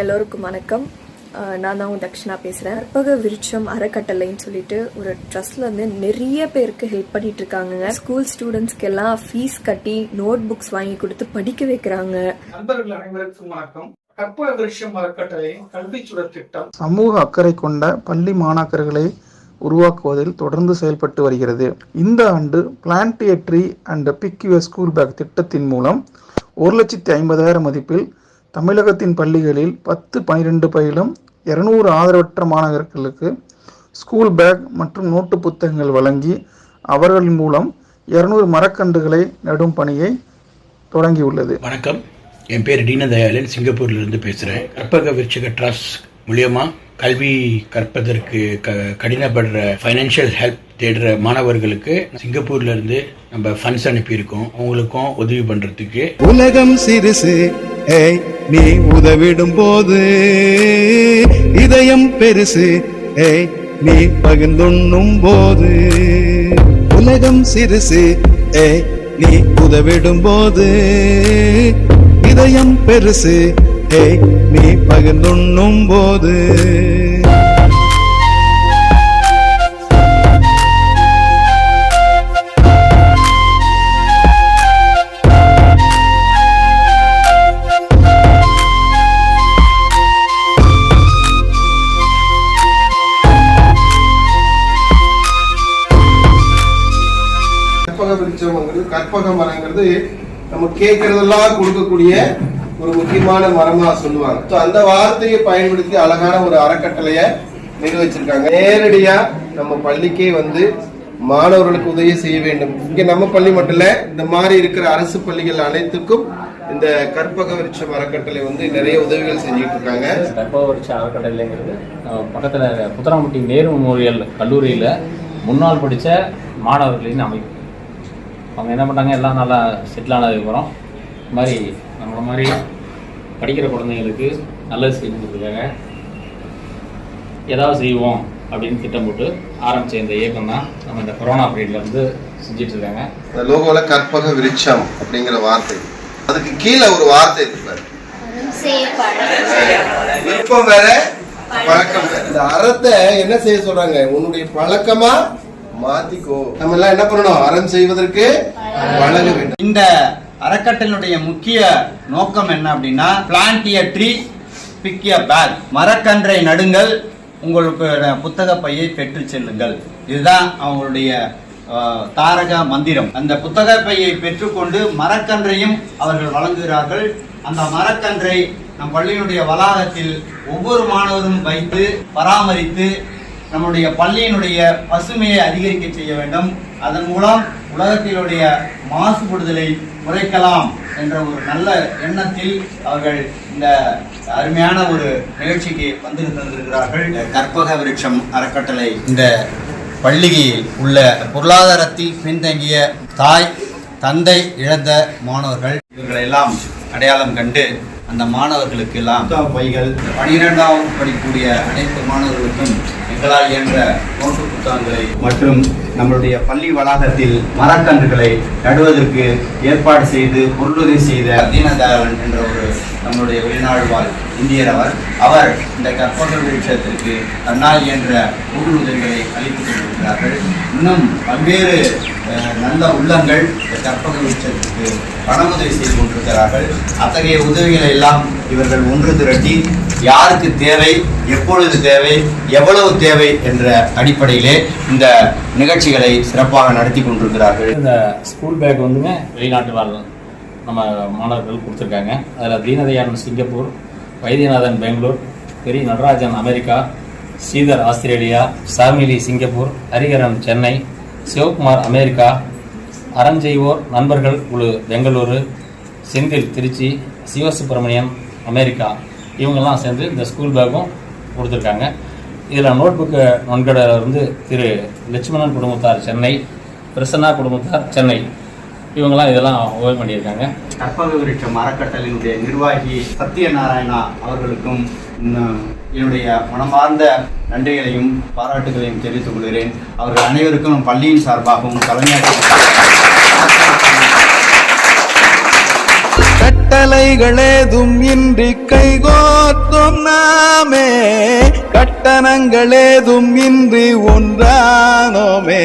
எல்லோருக்கும் வணக்கம். நான் தான் உங்க தக்ஷனா பேசுகிறேன் கற்பக விருட்சம் அறக்கட்டளைன்னு சொல்லிட்டு ஒரு ட்ரஸ்ட்ல இருந்து நிறைய பேருக்கு ஹெல்ப் பண்ணிட்டு இருக்காங்க ஸ்கூல் ஸ்டூடெண்ட்ஸ்க்கு எல்லாம் ஃபீஸ் கட்டி நோட் புக்ஸ் வாங்கி கொடுத்து படிக்க வைக்கிறாங்க. நண்பர்கள் அனைவருக்கும் வணக்கம். கற்பக விருஷம் அறக்கட்டளை கல்விச்சுடர் திட்டம். சமூக அக்கறை கொண்ட பள்ளி மாணாக்கர்களை உருவாக்குவதில் தொடர்ந்து செயல்பட்டு வருகிறது. இந்த ஆண்டு plant a tree and pick your school bag திட்டத்தின் மூலம் ஒரு லட்சத்தி ஐம்பதாயிரம் மதிப்பில் தமிழகத்தின் பள்ளிகளில் பத்து பனிரெண்டு பயிலும் இருநூறு ஆதரவற்ற மாணவர்களுக்கு ஸ்கூல் பேக் மற்றும் நோட்டு புத்தகங்கள் வழங்கி அவர்களின் மூலம் இருநூறு மரக்கன்றுகளை நடும் பணியை தொடங்கியுள்ளது. வணக்கம். என் பேர் தீனதயாளன். சிங்கப்பூர்லேருந்து பேசுகிறேன் கற்பக விருச்சிக ட்ரஸ்ட் மூலியமாக கல்வி கற்பதற்கு க கடினப்படுற ஃபைனான்ஷியல் ஹெல்ப் தேடுற மாணவர்களுக்கு சிங்கப்பூர்ல இருந்து நம்ம ஃபண்ட்ஸ் அனுப்பியிருக்கோம். அவங்களுக்கும் உதவி பண்றதுக்கு. உலகம் சிறுசு. ஏய் நீ உதவிடும் போது இதயம் பெருசு. ஏய் நீ பகிர்ந்துண்ணும் போது உலகம் சிறுசு. ஏய் நீ உதவிடும் போது இதயம் பெருசு. ஏய் நீ பகிர்ந்துண்ணும் போது கற்பக விருட்சம்ங்கிறது கற்பக மரங்கிறது நம்ம கேட்கறதெல்லாம் கொடுக்கக்கூடிய ஒரு முக்கியமான மரமா சொல்லுவாங்க. ஸோ அந்த வார்த்தையை பயன்படுத்தி அழகான ஒரு அறக்கட்டளைய நிர்வகிச்சிருக்காங்க. நேரடியா நம்ம பள்ளிக்கே வந்து மாணவர்களுக்கு உதவி செய்ய வேண்டும். இங்க நம்ம பள்ளி மட்டும் இல்ல இந்த மாதிரி இருக்கிற அரசு பள்ளிகள் அனைத்துக்கும் இந்த கற்பக விருட்சம் அறக்கட்டளை வந்து நிறைய உதவிகள் செஞ்சுட்டு இருக்காங்க. கற்பவரிச்ச அறக்கட்டளைங்கிறது பக்கத்தில் பக்கத்துல புத்தராம்பட்டி நேரு மெமோரியல் கல்லூரியில முன்னாள் படிச்ச மாணவர்களின் அமைப்பு. அவங்க என்ன பண்ணாங்க எல்லாம் நல்லா செட்டில் ஆனதுக்கப்புறம் இந்த மாதிரி நம்மள மாதிரி படிக்கிற குழந்தைங்களுக்கு நல்லது செய்யணுங்கிறதுக்காக ஏதாவது செய்வோம் அப்படின்னு திட்டம் போட்டு ஆரம்பிச்ச இந்த இயக்கம் தான் நம்ம இந்த கொரோனா பீரியட்ல இருந்து செஞ்சிட்டு இருக்காங்க இந்த லோகோல கற்பக விருட்சம் அப்படிங்கிற வார்த்தை. அதுக்கு கீழே ஒரு வார்த்தை இருக்கு பாரு. விருப்பம் வேற பழக்கம் வேற. இந்த அறத்தை என்ன செய்ய சொல்றாங்க? உன்னுடைய பழக்கமா மாத்திக்கோ. நம்ம எல்லாம் என்ன பண்ணணும்? அறம் செய்வதற்கு பழக வேண்டும். இந்த அறக்கட்டளையினுடைய முக்கிய நோக்கம் என்ன அப்படின்னா plant a tree pick a bag மரக்கன்றை நடுங்கள் உங்களுக்கு புத்தக பையை பெற்று செல்லுங்கள். இதுதான் அவங்களுடைய தாரக மந்திரம். அந்த புத்தக பையை பெற்றுக்கொண்டு மரக்கன்றையும் அவர்கள் வழங்குகிறார்கள். அந்த மரக்கன்றை நம் பள்ளியினுடைய வளாகத்தில் ஒவ்வொரு மாணவரும் வைத்து பராமரித்து நம்முடைய பள்ளியினுடைய பசுமையை அதிகரிக்க செய்ய வேண்டும். அதன் மூலம் உலகத்தினுடைய மாசுபடுதலை குறைக்கலாம் என்ற ஒரு நல்ல எண்ணத்தில் அவர்கள் இந்த அருமையான ஒரு நிகழ்ச்சிக்கு வந்து தந்திருக்கிறார்கள் கற்பக விருட்சம் அறக்கட்டளை இந்த பள்ளியில் உள்ள பொருளாதாரத்தில் பின்தங்கிய தாய் தந்தை இழந்த மாணவர்கள். இவர்களெல்லாம் அடையாளம் கண்டு அந்த மாணவர்களுக்கு எல்லாம் பைகள். பனிரெண்டாவது படிக்கக்கூடிய அனைத்து மாணவர்களுக்கும் எங்களால் இயன்ற நோட்டு புத்தகங்களை மற்றும் நம்மளுடைய பள்ளி வளாகத்தில் மரக்கன்றுகளை நடுவதற்கு ஏற்பாடு செய்து பொருளுதவி செய்த தீனதயாளன் என்ற ஒரு நம்மளுடைய வெளிநாடு வாழ் இந்தியர் அவர் அவர் இந்த கற்பக விஷயத்திற்கு தன்னால் இயன்ற பொருள் உதவிகளை அளித்துக் கொண்டிருக்கிறார்கள். இன்னும் பல்வேறு நல்ல உள்ளங்கள் இந்த கற்பக விஷயத்திற்கு பண உதவி செய்து கொண்டிருக்கிறார்கள். அத்தகைய உதவிகளை எல்லாம் இவர்கள் ஒன்று திரட்டி யாருக்கு தேவை எப்பொழுது தேவை எவ்வளவு தேவை என்ற அடிப்படையிலே இந்த நிகழ்ச்சிகளை சிறப்பாக நடத்தி கொண்டிருக்கிறார்கள். இந்த ஸ்கூல் பேக் வந்துங்க வெளிநாட்டு வாழ் நம்ம மாணவர்கள் கொடுத்துருக்காங்க. அதில் தீனதயாளன் சிங்கப்பூர் வைத்தியநாதன் பெங்களூர் பெரிய Natarajan America Sridhar Australia Shamili Singapore Hariharan Chennai Sivakumar America அறஞ்செய்வோர் நண்பர்கள் குழு பெங்களூரு செந்தில் திருச்சி சிவசுப்பிரமணியம் அமெரிக்கா. இவங்கெல்லாம் சேர்ந்து இந்த ஸ்கூல் பேக்கும் கொடுத்துருக்காங்க. இதில் நோட்புக்கு நன்கடையில் வந்து திரு லட்சுமணன் குடும்பத்தார் சென்னை பிரசன்னா குடும்பத்தார் சென்னை. இவங்கெல்லாம் இதெல்லாம் உதவி பண்ணியிருக்காங்க. கற்பக விருட்சம் அறக்கட்டளையினுடைய நிர்வாகி சத்யநாராயணா அவர்களுக்கும் இன்னும் என்னுடைய மனமார்ந்த நன்றிகளையும் பாராட்டுகளையும் தெரிவித்துக் கொள்கிறேன். அவர்கள் அனைவருக்கும் பள்ளியின் சார்பாகவும் கட்டளை கட்டளைகளேதும் இன்றி கைகோர்த்தோம் நாமே. கட்டணங்களேதும் இன்றி ஒன்றானோமே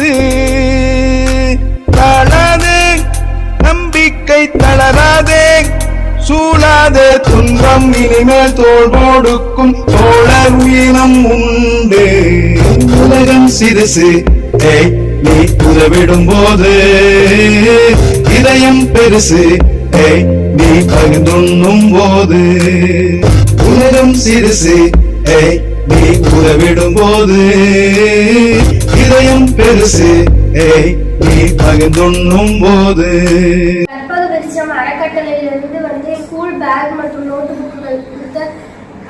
தீது தளராதே நம்பிக்கை தளராதே. சூழாதே துன்பம் இனிமேல் தோல் போடுக்கும். தோழர் உயிரம் உண்டு. உலகம் சிறுசு. நீ உதவிடும் போது இதயம் பெருசு. நீ பகிர்ந்துண்ணும் போது உலகம் சிறுசு. ஏய் நீ உதவிடும் போது இதயம் பெருசு. நீ பகிர்ந்துண்ணும் போது கற்பக விருட்சம் அறக்கட்டளையிலிருந்து வந்து ஸ்கூல் பேக் மற்றும் நோட்டு புக்குகள் கொடுத்த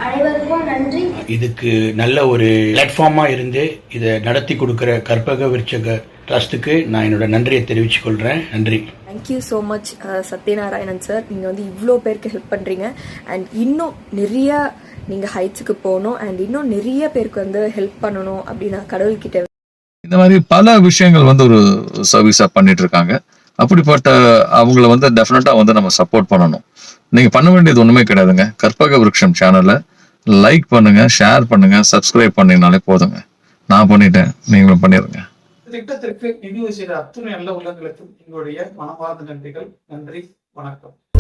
அனைவருக்கும் நன்றி. இதுக்கு நல்ல ஒரு பிளாட்ஃபார்மா இருந்து இதை நடத்தி கொடுக்கிற கற்பக விருட்சக ட்ரஸ்ட்டுக்கு நான் என்னோட நன்றியை தெரிவிச்சுக் கொள்றேன். நன்றி. Thank you so much Sathyanarayanan sir நீங்கள் வந்து இவ்வளோ பேருக்கு ஹெல்ப் பண்ணுறீங்க அண்ட் இன்னும் நிறைய நீங்கள் ஹைட்ஸுக்கு போகணும் அண்ட் இன்னும் நிறைய பேருக்கு வந்து ஹெல்ப் பண்ணணும் அப்படின்னு நான் கடவுள்கிட்ட இந்த மாதிரி பல விஷயங்கள் வந்து ஒரு சர்வீஸா பண்ணிட்டு இருக்காங்க அப்படிப்பட்ட அவங்கள வந்து டெஃபினட்டா வந்து நம்ம சப்போர்ட் பண்ணணும். நீங்க பண்ண வேண்டியது ஒண்ணுமே கிடையாதுங்க. கற்பக விருட்சம் சேனலை லைக் பண்ணுங்க ஷேர் பண்ணுங்க சப்ஸ்கிரைப் பண்ணீங்கனாலே போதுங்க. நான் பண்ணிட்டேன் நீங்களும் பண்ணிடுங்க திட்டத்திற்கு நிதி செய்த அத்துணை நல்ல உள்ளங்களுக்கும் எங்களுடைய மனமார்ந்த நன்றிகள். நன்றி வணக்கம்.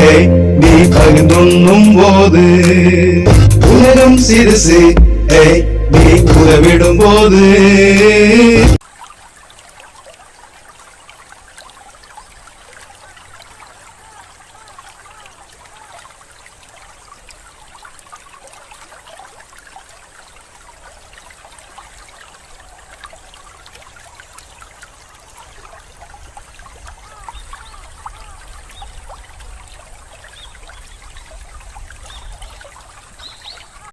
ஏய் நீ பகிர்ந்துண்ணும் போது உலகம் சிறுசு நீ உதவிடும் போது.